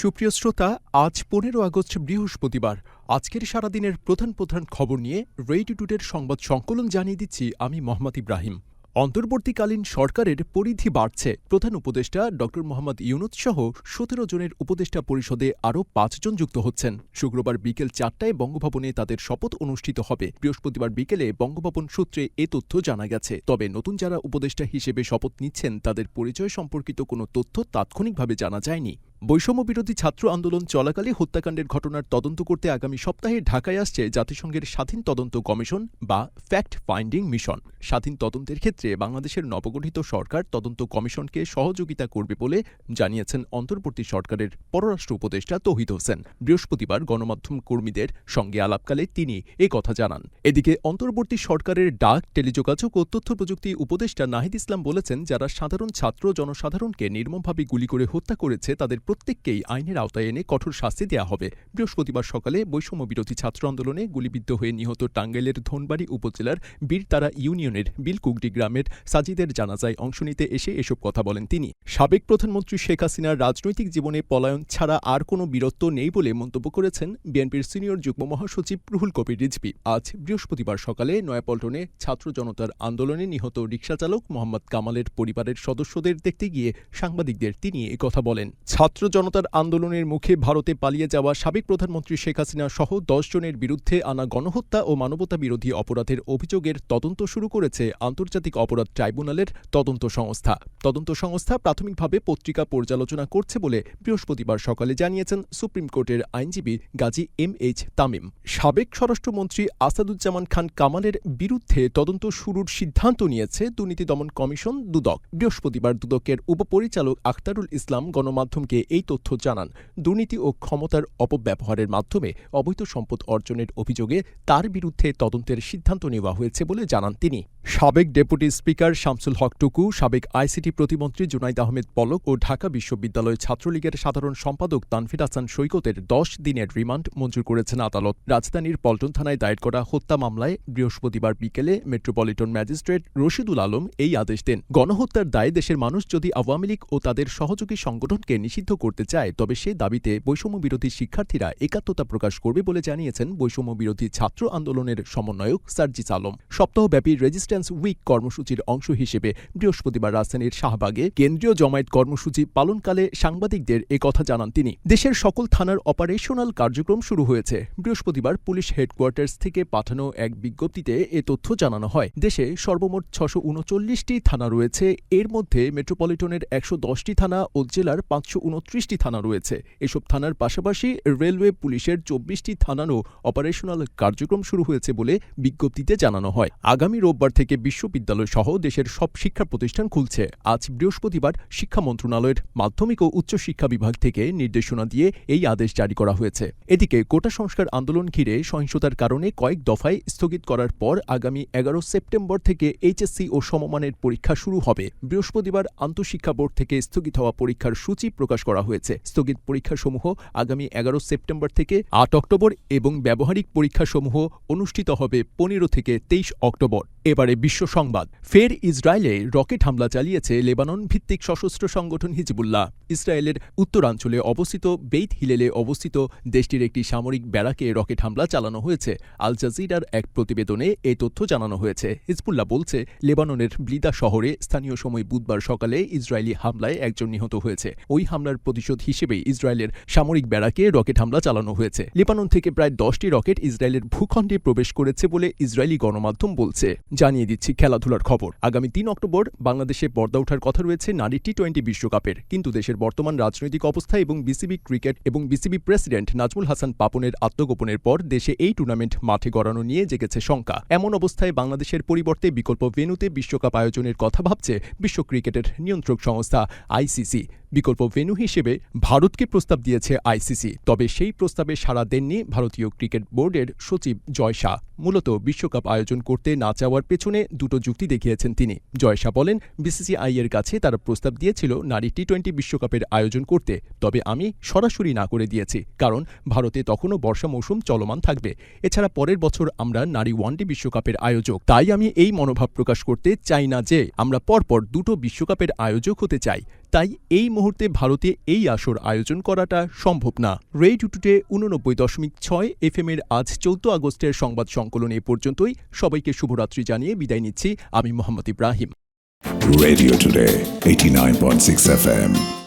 সুপ্রিয় শ্রোতা, আজ পনেরো আগস্ট, বৃহস্পতিবার। আজকের সারাদিনের প্রধান প্রধান খবর নিয়ে রেডি টুডের সংবাদ সংকলন জানিয়ে দিচ্ছি আমি মোহাম্মদ ইব্রাহিম। অন্তর্বর্তীকালীন সরকারের পরিধি বাড়ছে। প্রধান উপদেষ্টা ড মোহাম্মদ ইউনুস সহ সতেরো জনের উপদেষ্টা পরিষদে আরও পাঁচজন যুক্ত হচ্ছেন। শুক্রবার বিকেল চারটায় বঙ্গভবনে তাদের শপথ অনুষ্ঠিত হবে। বৃহস্পতিবার বিকেলে বঙ্গভবন সূত্রে এ তথ্য জানা গেছে। তবে নতুন যারা উপদেষ্টা হিসেবে শপথ নিচ্ছেন, তাদের পরিচয় সম্পর্কিত কোনো তথ্য তাৎক্ষণিকভাবে জানা যায়নি। বৈষম্য বিরোধী ছাত্র আন্দোলন চলাকালে হত্যাকাণ্ডের ঘটনার তদন্ত করতে আগামী সপ্তাহে ঢাকায় আসছে জাতিসংঘের স্বাধীন তদন্ত কমিশন বা ফ্যাক্ট ফাইন্ডিং মিশন। স্বাধীন তদন্তের ক্ষেত্রে বাংলাদেশের নবগঠিত সরকার তদন্ত কমিশনকে সহযোগিতা করবে বলে জানিয়েছেন অন্তর্বর্তী সরকারের পররাষ্ট্র উপদেষ্টা তৌহিদ হোসেন। বৃহস্পতিবার গণমাধ্যম কর্মীদের সঙ্গে আলাপকালে তিনি এ কথা জানান। এদিকে অন্তর্বর্তী সরকারের ডাক, টেলিযোগাযোগ ও তথ্য প্রযুক্তি উপদেষ্টা নাহিদ ইসলাম বলেছেন, যারা সাধারণ ছাত্র জনসাধারণকে নির্মমভাবে গুলি করে হত্যা করেছে, তাদের প্রত্যেককেই আইনের আওতায় এনে কঠোর শাস্তি দেওয়া হবে। বৃহস্পতিবার সকালে বৈষম্য বিরোধী ছাত্র আন্দোলনে গুলিবিদ্ধ হয়ে নিহত টাঙ্গাইলের ধনবাড়ি উপজেলার বীরতারা ইউনিয়নের বিলকুগডি গ্রামের সাজিদের জানাজায় অংশ নিতে এসে এসব কথা বলেন তিনি। সাবেক প্রধানমন্ত্রী শেখ হাসিনার রাজনৈতিক জীবনে পলায়ন ছাড়া আর কোনো বীরত্ব নেই বলে মন্তব্য করেছেন বিএনপির সিনিয়র যুগ্ম মহাসচিব রুহুল কবির রিজভি। আজ বৃহস্পতিবার সকালে নয়াপল্টনে ছাত্র জনতার আন্দোলনে নিহত রিকশাচালক মোহাম্মদ কামালের পরিবারের সদস্যদের দেখতে গিয়ে সাংবাদিকদের তিনি একথা বলেন। ছাত্র জনতার আন্দোলনের মুখে ভারতে পালিয়ে যাওয়া সাবেক প্রধানমন্ত্রী শেখ হাসিনা সহ জনের বিরুদ্ধে আনা গণহত্যা ও মানবতা বিরোধী অপরাধের অভিযোগের তদন্ত শুরু করেছে আন্তর্জাতিক অপরাধ ট্রাইব্যুনালের তদন্ত সংস্থা। তদন্ত সংস্থা প্রাথমিকভাবে পত্রিকা পর্যালোচনা করছে বলে বৃহস্পতিবার সকালে জানিয়েছেন সুপ্রিম কোর্টের আইনজীবী গাজী এম এইচ তামিম। সাবেক স্বরাষ্ট্রমন্ত্রী আসাদুজ্জামান খান কামালের বিরুদ্ধে তদন্ত শুরুর সিদ্ধান্ত নিয়েছে দুর্নীতি দমন কমিশন দুদক। বৃহস্পতিবার দুদকের উপপরিচালক আখতারুল ইসলাম গণমাধ্যমকে এই তথ্য জানান। দুর্নীতি ও ক্ষমতার অপব্যবহারের মাধ্যমে অবৈধ সম্পদ অর্জনের অভিযোগে তার বিরুদ্ধে তদন্তের সিদ্ধান্ত নেওয়া হয়েছে বলে জানান তিনি। সাবেক ডেপুটি স্পিকার শামসুল হক টুকু, সাবেক আইসিটি প্রতিমন্ত্রী জুনাইদ আহমেদ পলক ও ঢাকা বিশ্ববিদ্যালয় ছাত্রলীগের সাধারণ সম্পাদক তানফির হাসান সৈকতের দশ দিনের রিমান্ড মঞ্জুর করেছেন আদালত। রাজধানীর পল্টন থানায় দায়ের করা হত্যা মামলায় বৃহস্পতিবার বিকেলে মেট্রোপলিটন ম্যাজিস্ট্রেট রশিদুল আলম এই আদেশ দেন। গণহত্যার দায়ে দেশের মানুষ যদি আওয়ামী লীগ ও তাদের সহযোগী সংগঠনকে নিষিদ্ধ করতে চায়, তবে সে দাবিতে বৈষম্য বিরোধী শিক্ষার্থীরা একাত্মতা প্রকাশ করবে বলে জানিয়েছেন বৈষম্য বিরোধী ছাত্র আন্দোলনের সমন্বয়ক সার্জিস আলম। সপ্তাহব্যাপী রেজিস্ট্যান্স উইক কর্মসূচির অংশ হিসেবে বৃহস্পতিবার রাজধানীর শাহবাগে কেন্দ্রীয় জমায়েত কর্মসূচি পালনকালে সাংবাদিকদের কথা জানান তিনি। দেশের সকল থানার অপারেশনাল কার্যক্রম শুরু হয়েছে। বৃহস্পতিবার পুলিশ হেডকোয়ার্টার্স থেকে পাঠানো এক বিজ্ঞপ্তিতে এ তথ্য জানানো হয়। দেশে সর্বমোট ছশো উনচল্লিশটি থানা রয়েছে। এর মধ্যে মেট্রোপলিটনের একশো দশটি থানা ও জেলার পাঁচশো উনত্রিশটি থানা রয়েছে। এসব থানার পাশাপাশি রেলওয়ে পুলিশের চব্বিশটি থানারও অপারেশনাল কার্যক্রম শুরু হয়েছে বলে বিজ্ঞপ্তিতে জানানো হয়। আগামী রোববার থেকে বিশ্ববিদ্যালয় সহ দেশের সব শিক্ষা প্রতিষ্ঠান খুলছে। আজ বৃহস্পতিবার শিক্ষা মন্ত্রণালয়ের মাধ্যমিক ও উচ্চ শিক্ষা বিভাগ থেকে নির্দেশনা দিয়ে এই আদেশ জারি করা হয়েছে। এদিকে কোটা সংস্কার আন্দোলন ঘিরে সহিংসতার কারণে কয়েক দফায় স্থগিত করার পর আগামী এগারো সেপ্টেম্বর থেকে এইচএসসি ও সমমানের পরীক্ষা শুরু হবে। বৃহস্পতিবার আন্তঃশিক্ষা বোর্ড থেকে স্থগিত হওয়া পরীক্ষার সূচি প্রকাশ করা হয়েছে। স্থগিত পরীক্ষাসমূহ আগামী এগারো সেপ্টেম্বর থেকে আট অক্টোবর এবং ব্যবহারিক পরীক্ষাসমূহ অনুষ্ঠিত হবে পনেরো থেকে তেইশ অক্টোবর। এবারে বিশ্ব সংবাদ। ফের ইসরায়েলে রকেট হামলা চালিয়েছে লেবানন ভিত্তিক সশস্ত্র সংগঠন হিজবুল্লাহ। ইসরায়েলের উত্তরাঞ্চলে অবস্থিত বেইত হিলেলে অবস্থিত দেশটির একটি সামরিক ব্যারাকে রকেট হামলা চালানো হয়েছে। আল জাজিরার এক প্রতিবেদনে এই তথ্য জানানো হয়েছে। হিজবুল্লাহ বলছে, লেবাননের ব্লিদা শহরে স্থানীয় সময় বুধবার সকালে ইসরায়েলি হামলায় একজন নিহত হয়েছে। ওই হামলার প্রতিশোধ হিসেবে ইসরায়েলের সামরিক ব্যারাকে রকেট হামলা চালানো হয়েছে। লেবানন থেকে প্রায় দশটি রকেট ইসরায়েলের ভূখণ্ডে প্রবেশ করেছে বলে ইসরায়েলি গণমাধ্যম বলছে। জানিয়ে দিচ্ছি খেলাধুলার খবর। আগামী তিন অক্টোবর বাংলাদেশে পর্দা ওঠার কথা রয়েছে নারী টি টোয়েন্টি বিশ্বকাপের। কিন্তু দেশের বর্তমান রাজনৈতিক অবস্থা এবং বিসিবি ক্রিকেট এবং বিসিবি প্রেসিডেন্ট নাজমুল হাসান পাপনের আত্মগোপনের পর দেশে এই টুর্নামেন্ট মাঠে গড়ানো নিয়ে জেগেছে শঙ্কা। এমন অবস্থায় বাংলাদেশের পরিবর্তে বিকল্প ভেন্যুতে বিশ্বকাপ আয়োজনের কথা ভাবছে বিশ্ব ক্রিকেটের নিয়ন্ত্রক সংস্থা আইসিসি। বিকল্প ভেন্যু হিসেবে ভারতকে প্রস্তাব দিয়েছে আইসিসি। তবে সেই প্রস্তাবে সাড়া দেননি ভারতীয় ক্রিকেট বোর্ডের সচিব জয় শাহ। মূলত বিশ্বকাপ আয়োজন করতে না চাওয়ার পেছনে দুটো যুক্তি দেখিয়েছেন তিনি। জয় শাহ বলেন, বিসিসিআই এর কাছে তারা প্রস্তাব দিয়েছিল নারী টি টোয়েন্টি বিশ্বকাপের আয়োজন করতে। তবে আমি সরাসরি না করে দিয়েছি, কারণ ভারতে তখনও বর্ষা মৌসুম চলমান থাকবে। এছাড়া পরের বছর আমরা নারী ওয়ানডে বিশ্বকাপের আয়োজক। তাই আমি এই মনোভাব প্রকাশ করতে চাই না যে আমরা পরপর দুটো বিশ্বকাপের আয়োজক হতে চাই। তাই এই মুহূর্তে ভারতে এই আসর আয়োজন করাটা সম্ভব না। রেডিও টুটে উননব্বই দশমিক ছয় এফ এর আজ চৌদ্দ আগস্টের সংবাদ সংকলন এ পর্যন্তই। সবাইকে শুভরাত্রি জানিয়ে বিদায় নিচ্ছি। আমি Mohammad Ibrahim. Radio Today, 89.6 FM.